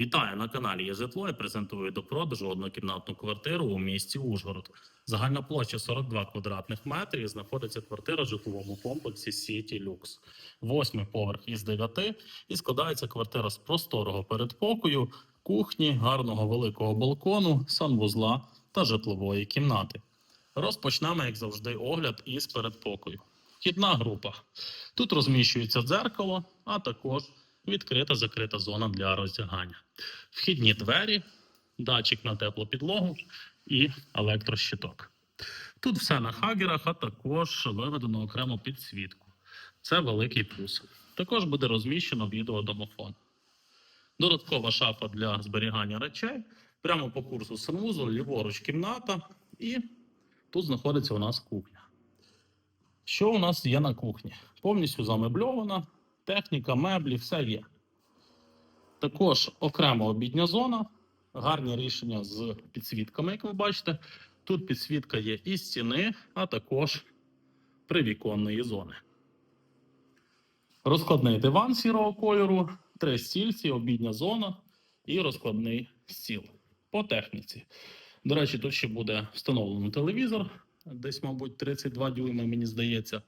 Вітаю на каналі Є житло. Я презентую до продажу однокімнатну квартиру у місті Ужгород. Загальна площа 42 квадратних метрів. Знаходиться квартира в житловому комплексі Сіті Люкс. Восьмий поверх із дев'яти. І складається квартира з просторого передпокою, кухні, гарного великого балкону, санвузла та житлової кімнати. Розпочнемо, як завжди, огляд із передпокою. Вхідна група. Тут розміщується дзеркало, а також відкрита закрита зона для роздягання. Вхідні двері, датчик на теплу підлогу і електрощиток. Тут все на хагерах, а також виведено окремо підсвітку. Це великий плюс. Також буде розміщено відеодомофон. Додаткова шафа для зберігання речей. Прямо по курсу санвузол, ліворуч кімната, і тут знаходиться у нас кухня. Що у нас є на кухні? Повністю замебльована, техніка, меблі, все є. Також окрема обідня зона, гарні рішення з підсвітками, як ви бачите. Тут підсвітка є і стіни, а також привіконної зони. Розкладний диван сірого кольору, три стільці, обідня зона і розкладний стіл. По техніці. До речі, тут ще буде встановлено телевізор, десь, мабуть, 32 дюйма, мені здається.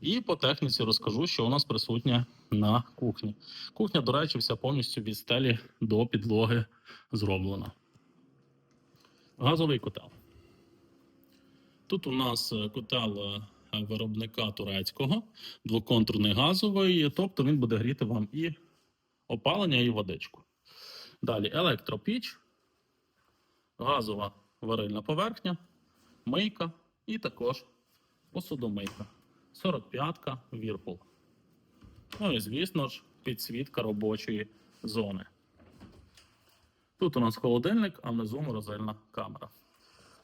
І по техніці розкажу, що у нас присутнє на кухні. Кухня, до речі, вся повністю від стелі до підлоги зроблена. Газовий котел. Тут у нас е, котел е, виробника турецького, двоконтурний газовий, тобто він буде гріти вам і опалення, і водичку. Далі електропіч, газова варильна поверхня, мийка і також посудомийка. 45-ка Вірпул. Ну і, звісно ж, підсвітка робочої зони. Тут у нас холодильник, а внизу морозильна камера.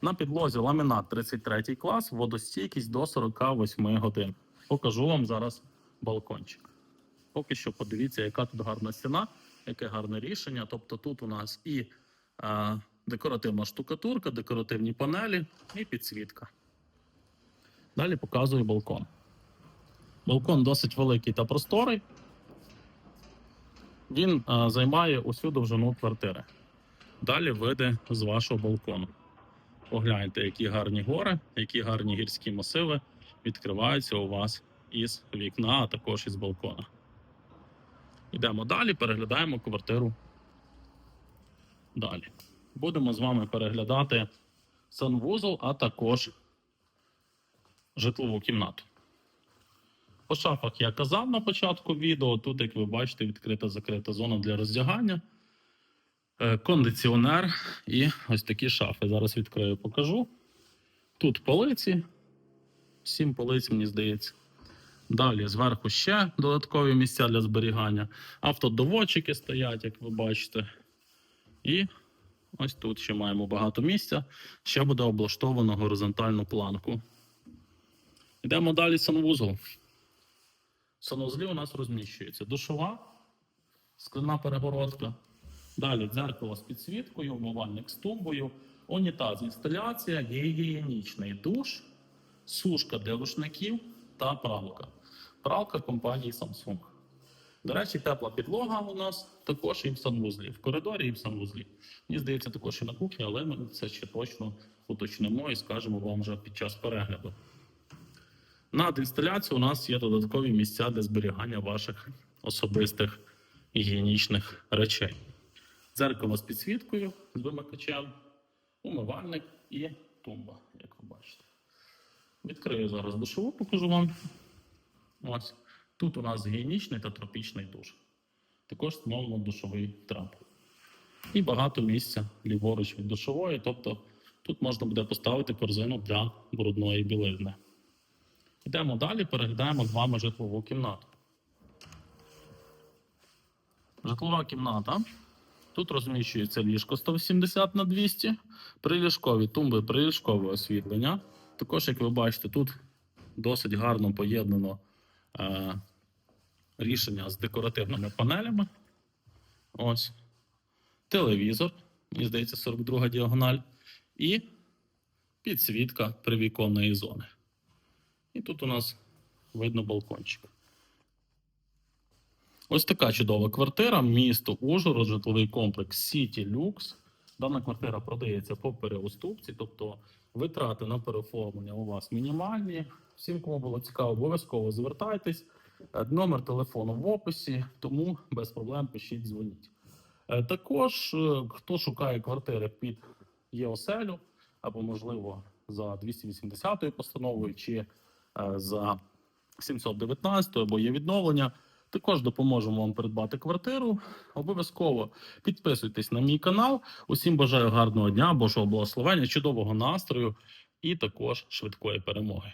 На підлозі ламінат 33 клас, водостійкість до 48 годин. Покажу вам зараз балкончик. Поки що подивіться, яка тут гарна стіна, яке гарне рішення. Тобто тут у нас і е, декоративна штукатурка, декоративні панелі і підсвітка. Далі показую балкон. Балкон досить великий та просторий. Він е, займає усю довжину квартири. Далі види з вашого балкону. Погляньте, які гарні гори, які гарні гірські масиви відкриваються у вас із вікна, а також із балкона. Йдемо далі, переглядаємо квартиру. Далі. Будемо з вами переглядати санвузол, а також житлову кімнату. По шафах я казав на початку відео. Тут, як ви бачите, відкрита закрита зона для роздягання, Е, кондиціонер і ось такі шафи. Зараз відкрию, покажу. Тут полиці, сім полиць, мені здається. Далі зверху ще додаткові місця для зберігання. Автодоводчики стоять, як ви бачите. І ось тут ще маємо багато місця. Ще буде облаштовано горизонтальну планку. Йдемо далі санвузол. Санузлі у нас розміщується душова, скляна перегородка. Далі дзеркало з підсвіткою, умивальник з тумбою, унітаз, інсталяція, гігієнічний душ, сушка для рушників та пралка. Пралка компанії Samsung. До речі, тепла підлога у нас також і в санвузлі, в коридорі і в санвузлі. Мені здається, також і на кухні, але ми це ще точно уточнимо і скажемо вам вже під час перегляду. Над інсталяцією у нас є додаткові місця для зберігання ваших особистих гігієнічних речей. Дзеркало з підсвіткою, з вимикачем, умивальник і тумба, як ви бачите. Відкрию зараз душову, покажу вам. Ось. Тут у нас гігієнічний та тропічний душ. Також встановлено душовий трап. І багато місця ліворуч від душової, тобто тут можна буде поставити корзину для брудної білизни. Йдемо далі, переглядаємо з вами житлову кімнату. Житлова кімната. Тут розміщується ліжко 180 на 200, приліжкові тумби, приліжкове освітлення. Також, як ви бачите, тут досить гарно поєднано е, рішення з декоративними панелями. Ось. Телевізор, мені здається, 42 діагональ. І підсвітка привіконної зони. І тут у нас видно балкончик. Ось така чудова квартира, місто Ужгород, житловий комплекс Сіті Люкс. Дана квартира продається по переуступці, тобто витрати на переоформлення у вас мінімальні. Всім, кому було цікаво, обов'язково звертайтесь. Е, Номер телефону в описі, тому без проблем пишіть, дзвоніть. Е, Також, е, хто шукає квартири під ЄОСЕЛю, або, можливо, за 280 постановою, чи за 719 або є відновлення, також допоможемо вам придбати квартиру. Обов'язково підписуйтесь на мій канал. Усім бажаю гарного дня, Божого благословення, чудового настрою і також швидкої перемоги.